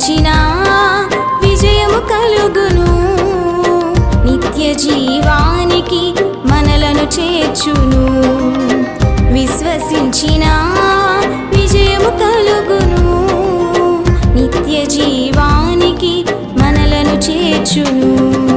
తలంచినా విజయము కలుగును. నిత్య జీవానికి మనలను చేర్చును. విశ్వసించిన విజయము కలుగును. నిత్య జీవానికి మనలను చేర్చును.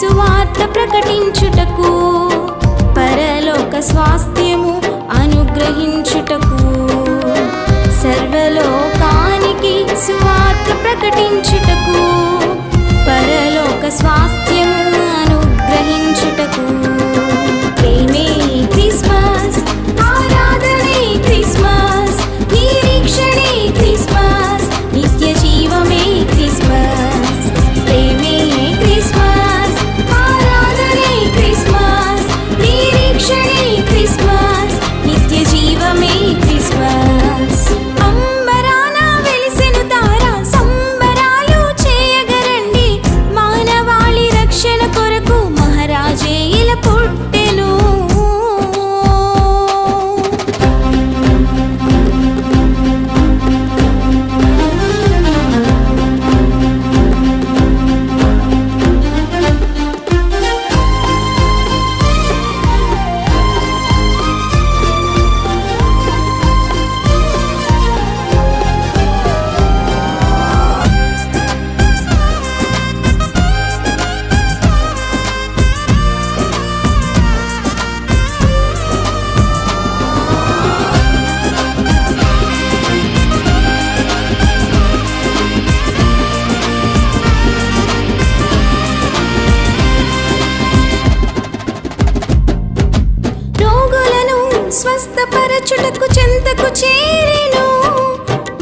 సువార్త ప్రకటించుటకు పరలోక స్వాస్థ్యము అనుగ్రహించుటకు. సర్వలోకానికి సువార్త ప్రకటించుటకు పరలోక స్వాస్థ్యము చేరెను.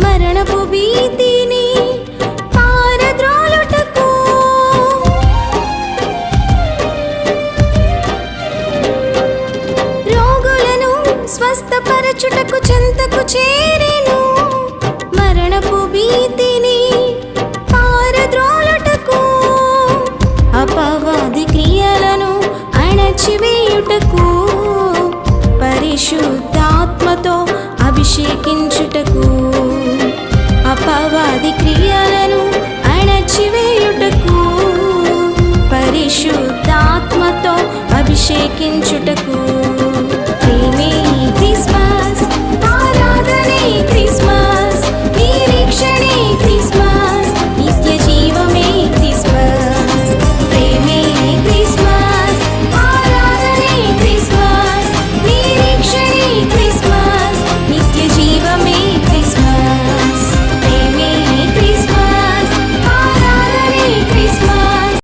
మరణపు భీతిని పారద్రోలుటకు. రోగులను స్వస్థపరచుటకు చెంతకు చేరెను. మరణపు భీతి అభిషేకించుటకు అపవాది క్రియలను అణచివేయుటకు పరిశుద్ధాత్మతో అభిషేకించుటకు.